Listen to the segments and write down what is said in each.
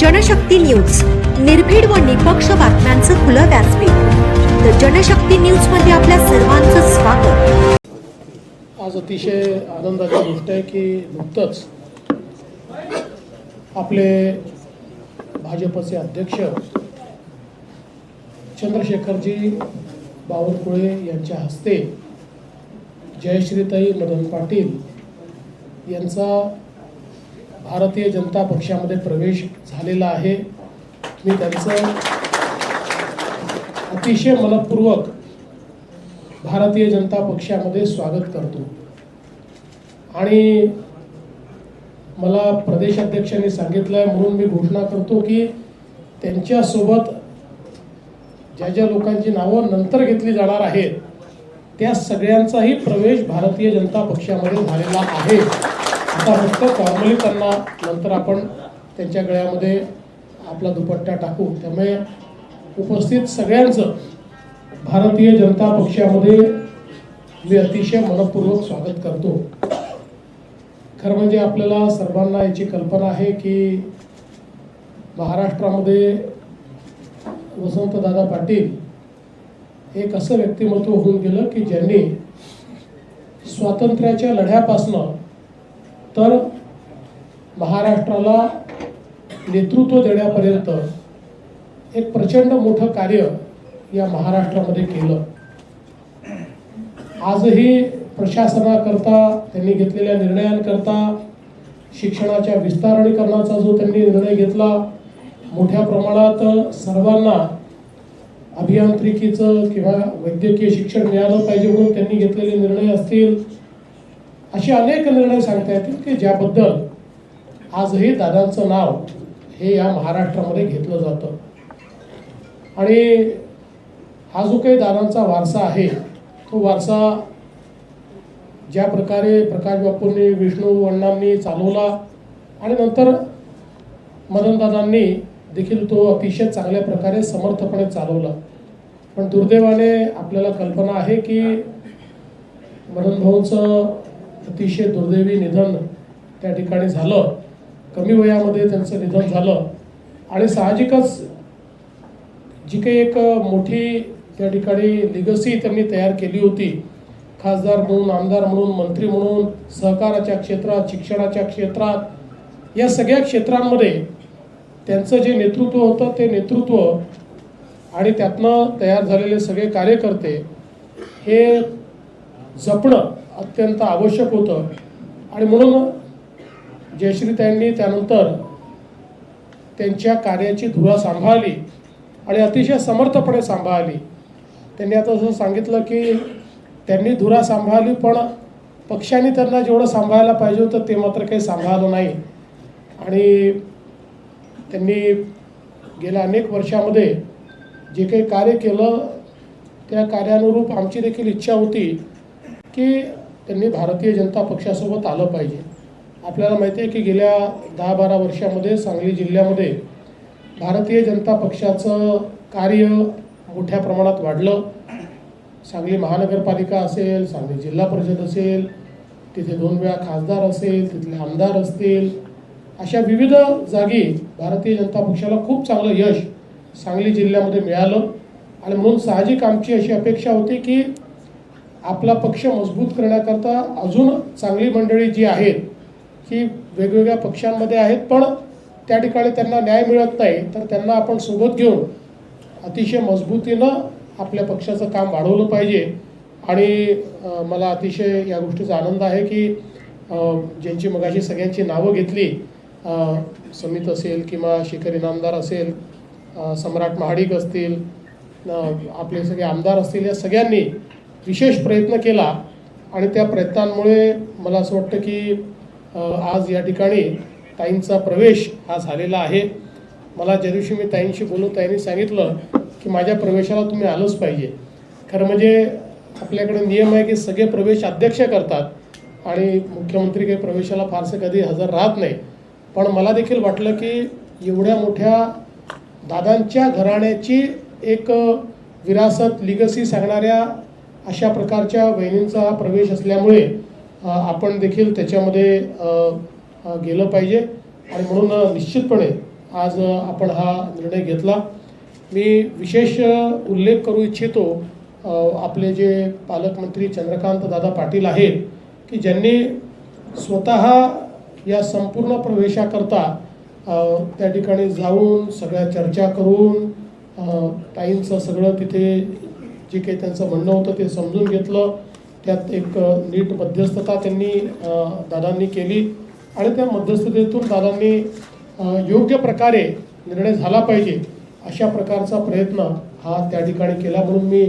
Janshakti news. निर्भीड व निपक्ष बातम्यांचं खुलं व्यासपीठ. तर जनशक्ती न्यूजमध्ये आपल्या सर्वांचं स्वागत. आज अतिशय आनंदाची गोष्ट आहे की नुकतंच आपले भाजपचे अध्यक्ष चंद्रशेखरजी बावनकुळे यांच्या हस्ते जयश्रीताई मदन पाटील यांचा भारतीय जनता पक्षामध्ये प्रवेश झालेला आहे. मी त्यांचं अतिशय मनपूर्वक भारतीय जनता पक्षामध्ये स्वागत करतो. आणि मला प्रदेशाध्यक्षांनी सांगितलं आहे म्हणून मी घोषणा करतो की त्यांच्यासोबत ज्या ज्या लोकांची नावं नंतर घेतली जाणार आहेत त्या सगळ्यांचाही प्रवेश भारतीय जनता पक्षामध्ये झालेला आहे. आता फक्त फॉर्मली त्यांना नंतर आपण त्यांच्या गळ्यामध्ये आपला दुपट्टा टाकू. त्यामुळे उपस्थित सगळ्यांचं भारतीय जनता पक्षामध्ये मी अतिशय मनपूर्वक स्वागत करतो. खरं म्हणजे आपल्याला सर्वांना याची कल्पना आहे की महाराष्ट्रामध्ये वसंतदादा पाटील एक असं व्यक्तिमत्व होऊन गेलं की ज्यांनी स्वातंत्र्याच्या लढ्यापासनं तर महाराष्ट्राला नेतृत्व देण्यापर्यंत एक प्रचंड मोठं कार्य या महाराष्ट्रामध्ये केलं. आजही प्रशासनाकरता त्यांनी घेतलेल्या निर्णयांकरता शिक्षणाच्या विस्तारणीकरणाचा जो त्यांनी निर्णय घेतला मोठ्या प्रमाणात सर्वांना अभियांत्रिकीचं किंवा वैद्यकीय शिक्षण मिळालं पाहिजे म्हणून त्यांनी घेतलेले निर्णय असतील. अशी अनेक निर्णय सांगता येतील की ज्याबद्दल आजही दादांचं नाव हे या महाराष्ट्रामध्ये घेतलं जातं. आणि हा जो काही दादांचा वारसा आहे तो वारसा ज्या प्रकारे प्रकाश बापूंनी विष्णू अण्णांनी चालवला आणि नंतर मदनदादांनी देखील तो अतिशय चांगल्या प्रकारे समर्थपणे चालवला. पण दुर्दैवाने आपल्याला कल्पना आहे की मदनभाऊंचं अतिशय दुर्दैवी निधन त्या ठिकाणी झालं. कमी वयामध्ये त्यांचं निधन झालं. आणि साहजिकच जी काही एक मोठी त्या ठिकाणी लिगसी त्यांनी तयार केली होती खासदार म्हणून आमदार म्हणून मंत्री म्हणून सहकाराच्या क्षेत्रात शिक्षणाच्या क्षेत्रात या सगळ्या क्षेत्रांमध्ये त्यांचं जे नेतृत्व होतं ते नेतृत्व आणि त्यातनं तयार झालेले सगळे कार्यकर्ते हे जपणं अत्यंत आवश्यक होतं. आणि म्हणून जयश्रीताईंनी त्यानंतर त्यांच्या कार्याची धुरा सांभाळली आणि अतिशय समर्थपणे सांभाळली. त्यांनी आता असं सांगितलं की त्यांनी धुरा सांभाळली पण पक्षाने त्यांना जेवढं सांभाळायला पाहिजे होतं ते मात्र काही सांभाळलं नाही. आणि त्यांनी गेल्या अनेक वर्षामध्ये जे काही कार्य केलं त्या कार्यानुरूप आमची देखील इच्छा होती की त्यांनी भारतीय जनता पक्षासोबत आलं पाहिजे. आपल्याला माहिती आहे की गेल्या दहा बारा वर्षामध्ये सांगली जिल्ह्यामध्ये भारतीय जनता पक्षाचं कार्य मोठ्या प्रमाणात वाढलं. सांगली महानगरपालिका असेल सांगली जिल्हा परिषद असेल तिथे दोन वेळा खासदार असेल तिथले आमदार असतील. अशा विविध जागी भारतीय जनता पक्षाला खूप चांगलं यश सांगली जिल्ह्यामध्ये मिळालं. आणि म्हणून साहजिक आमची अशी अपेक्षा होती की आपला पक्ष मजबूत करण्याकरता अजून चांगली मंडळी जी आहेत ही वेगवेगळ्या पक्षांमध्ये आहेत पण त्या ठिकाणी त्यांना न्याय मिळत नाही तर त्यांना आपण सोबत घेऊन अतिशय मजबूतीनं आपल्या पक्षाचं काम वाढवलं पाहिजे. आणि मला अतिशय या गोष्टीचा आनंद आहे की ज्यांची मगाशी सगळ्यांची नावं घेतली समित असेल किंवा शिखर इनामदार असेल सम्राट महाडिक असतील आपले सगळे आमदार असतील या सगळ्यांनी विशेष प्रयत्न केला आणि त्या प्रयत्नांमुळे मला असं वाटतं की आज या ठिकाणी ताईंचा प्रवेश हा झालेला आहे. मला ज्या दिवशी मी ताईंशी बोललो ताईंनी सांगितलं की माझ्या प्रवेशाला तुम्ही आलंच पाहिजे. खरं म्हणजे आपल्याकडे नियम आहे की सगळे प्रवेश अध्यक्ष करतात आणि मुख्यमंत्री काही प्रवेशाला फारसं कधी हजर राहत नाही. पण मला देखील वाटलं की एवढ्या मोठ्या दादांच्या घराण्याची एक विरासत लिगसी सांगणाऱ्या अशा प्रकारच्या वहिनींचा हा प्रवेश असल्यामुळे आपण देखील त्याच्यामध्ये गेलं पाहिजे. आणि म्हणून निश्चितपणे आज आपण हा निर्णय घेतला. मी विशेष उल्लेख करू इच्छितो आपले जे पालकमंत्री चंद्रकांत दादा पाटील आहेत की ज्यांनी स्वतः या संपूर्ण प्रवेशाकरता त्या ठिकाणी जाऊन सगळ्या चर्चा करून अ, ताईंचं सगळं तिथे जे काही त्यांचं म्हणणं होतं ते समजून घेतलं. त्यात एक नीट मध्यस्थता त्यांनी दादांनी केली. आणि त्या मध्यस्थतेतून दादांनी योग्य प्रकारे निर्णय झाला पाहिजे अशा प्रकारचा प्रयत्न हा त्या ठिकाणी केला म्हणून मी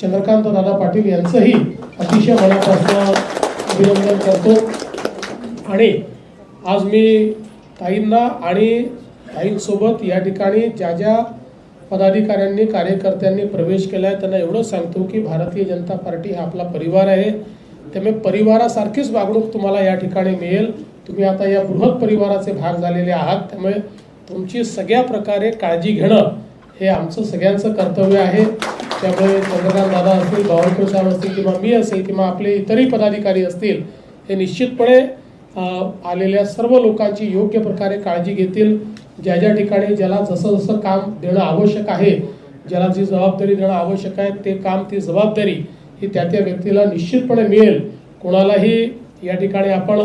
चंद्रकांत दादा पाटील यांचंही अतिशय मनापासून अभिनंदन करतो. आणि आज मी ताईंना आणि ताईंसोबत या ठिकाणी ज्या ज्या पदाधिकाऱ्यांनी कार्यकर्त्यांनी प्रवेश केला आहे त्यांना एवढं सांगतो की भारतीय जनता पार्टी हा आपला परिवार आहे. त्यामुळे परिवारासारखीच वागणूक तुम्हाला या ठिकाणी मिळेल. तुम्ही आता या बृहत परिवाराचे भाग झालेले आहात. त्यामुळे तुमची सगळ्या प्रकारे काळजी घेणं हे आमचं सगळ्यांचं कर्तव्य आहे. त्यामुळे चंद्रकांत दादा असतील बावळकर साहेब असतील किंवा मी असेल किंवा आपले इतरही पदाधिकारी असतील हे निश्चितपणे आलेल्या सर्व लोकांची योग्य प्रकारे काळजी घेतील. ज्या ज्या ठिकाणी ज्याला जसं जसं काम देणं आवश्यक आहे ज्याला जी जबाबदारी देणं आवश्यक आहे ते काम ती जबाबदारी ही त्या त्या व्यक्तीला निश्चितपणे मिळेल. कोणालाही या ठिकाणी आपण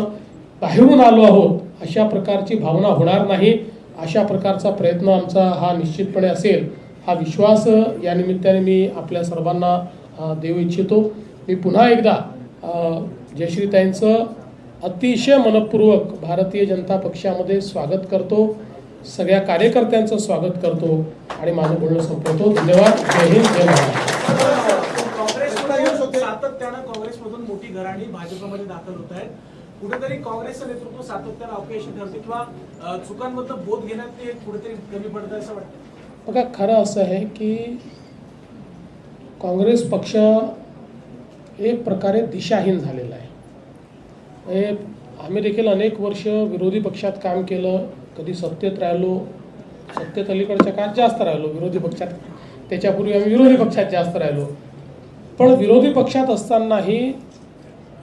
बाहेरून आलो आहोत अशा प्रकारची भावना होणार नाही. अशा प्रकारचा प्रयत्न आमचा हा निश्चितपणे असेल. हा विश्वास या निमित्ताने मी आपल्या सर्वांना देऊ इच्छितो. मी पुन्हा एकदा जयश्रीताईंचं अतिशय मनपूर्वक भारतीय जनता पक्षामध्ये स्वागत करतो. सगळ्या कार्यकर्त्यांचं स्वागत करतो आणि माझं बोलणं संपवतो. धन्यवाद. जय हिंद जय महाराष्ट्र. सातत्यानं काँग्रेसमधून मोठी घराणी भाजपमध्ये दाखल होत आहेत. कुठेतरी काँग्रेसचं नेतृत्व सातत्यानं अपयशी ठरते किंवा बोध घेण्यात ते कुठेतरी कमी पडतं असं वाटतं. बघा खरं असं आहे की काँग्रेस पक्ष एक प्रकारे दिशाहीन झालेला आहे. हे आम्ही देखील अनेक वर्ष विरोधी पक्षात काम केलं. कधी सत्तेत राहिलो सत्तेत अलीकडच्या काळात जास्त राहिलो विरोधी पक्षात. त्याच्यापूर्वी आम्ही विरोधी पक्षात जास्त राहिलो. पण विरोधी पक्षात असतानाही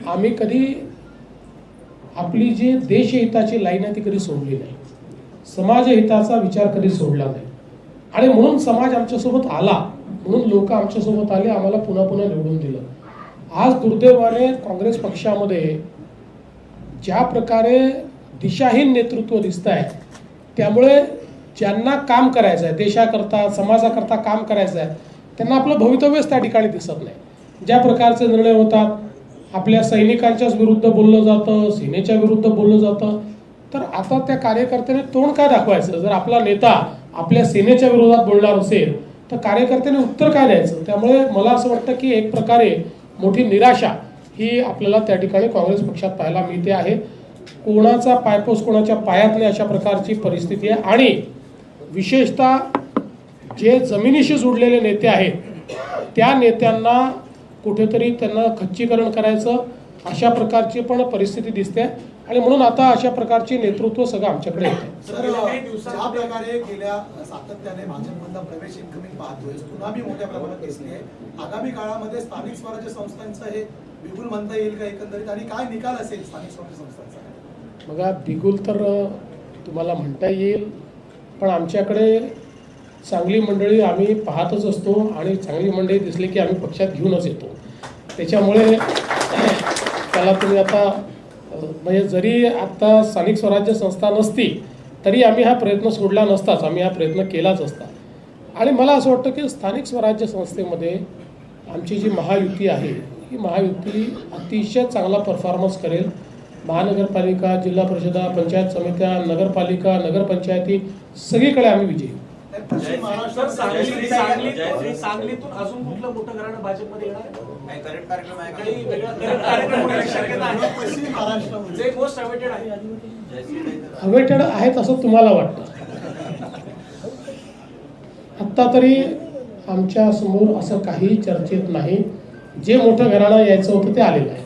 आम्ही कधी आपली जी देशहिताची लाईन आहे ती कधी सोडली नाही. समाजहिताचा विचार कधी सोडला नाही. आणि म्हणून समाज आमच्यासोबत आला. म्हणून लोक आमच्यासोबत आले आम्हाला पुन्हा पुन्हा निवडून दिलं. आज दुर्दैवाने काँग्रेस पक्षामध्ये ज्या प्रकारे दिशाहीन नेतृत्व दिसत आहे त्यामुळे ज्यांना काम करायचं आहे देशाकरता समाजाकरता काम करायचं आहे त्यांना आपलं भवितव्यच त्या ठिकाणी दिसत नाही. ज्या प्रकारचे निर्णय होतात आपल्या सैनिकांच्याच विरुद्ध बोललं जातं सेनेच्या विरुद्ध बोललं जातं तर आता त्या कार्यकर्त्याने तोंड काय दाखवायचं? जर आपला नेता आपल्या सेनेच्या विरोधात बोलणार असेल तर कार्यकर्त्याने उत्तर काय द्यायचं? त्यामुळे मला असं वाटतं की एक प्रकारे मोठी निराशा ही आपल्याला त्या ठिकाणी काँग्रेस पक्षात पाहायला मिळते आहे. कोणाचा पायपोस कोणाच्या पायात नाही अशा प्रकारची परिस्थिती आहे. आणि विशेषतः जे जमिनीशी जुडलेले नेते आहेत त्या नेत्यांना कुठेतरी त्यांना खच्चीकरण करायचं अशा प्रकारची पण परिस्थिती दिसते. आणि म्हणून आता अशा प्रकारचे नेतृत्व सगळं आमच्याकडे येते ज्या प्रकारे गेल्या सातत्याने भाजपमधला प्रवेश इन्कमिंग पाहतोय सुनामी मोठ्या प्रमाणात आहे. आगामी काळामध्ये स्थानिक स्वराज्य संस्थांचं हे बिगुल म्हणता येईल का एकंदरीत? आणि काय निकाल असेल स्थानिक स्वराज्य संस्थांचा? बघा बिगुल तर तुम्हाला म्हणता येईल पण आमच्याकडे चांगली मंडळी आम्ही पाहतच असतो आणि चांगली मंडळी दिसली की आम्ही पक्षात घेऊनच येतो. त्याच्यामुळे मला तुम्ही आता म्हणजे जरी आता स्थानिक स्वराज्य संस्था नसती तरी आम्ही हा प्रयत्न सोडला नसताच. आम्ही हा प्रयत्न केलाच असता. आणि मला असं वाटतं की स्थानिक स्वराज्य संस्थेमध्ये आमची जी महायुती आहे ही महायुती अतिशय चांगला परफॉर्मन्स करेल. महानगरपालिका जिल्हा परिषदा पंचायत समित्या नगरपालिका नगरपंचायती सगळीकडे आम्ही विजयी. सर महाराष्ट्र सांगली सांगलीतून अजून कुठलं मोठं घराणं भाजपमध्ये येणार आहे? काही करेक्ट कार्यक्रम आहे काही का वेगळा करंट कार्यक्रम होण्याची शक्यता आहे. पश्चिम महाराष्ट्रामध्ये. जे मोस्ट अवेटेड आहे. जयश्रीताई तर- अवेटेड आहेत असं तुम्हाला वाटतं? आत्ता तरी आमच्यासमोर असं काही चर्चेत नाही. जे मोठं घराणं यायचं होतं ते आलेलं आहे.